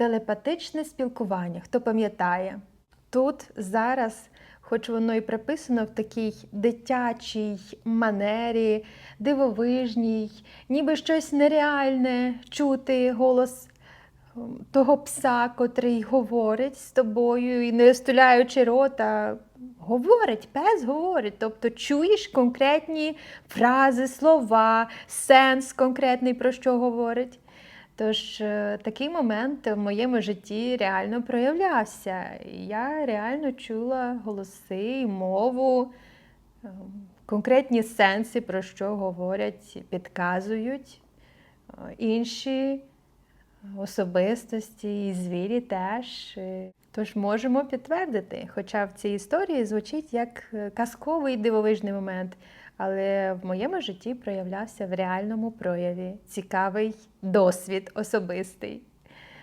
телепатичне спілкування. Хто пам'ятає? Тут зараз, хоч воно і приписано в такій дитячій манері, дивовижній, ніби щось нереальне чути голос того пса, котрий говорить з тобою і не стуляючи рота, говорить, пес говорить. Тобто чуєш конкретні фрази, слова, сенс конкретний про що говорить. Тож е, такий момент в моєму житті реально проявлявся. Я реально чула голоси, мову, е, конкретні сенси, про що говорять, підказують Е, інші особистості і звірі теж. Е, Тож можемо підтвердити, хоча в цій історії звучить як е, казковий дивовижний момент, але в моєму житті проявлявся в реальному прояві цікавий досвід особистий.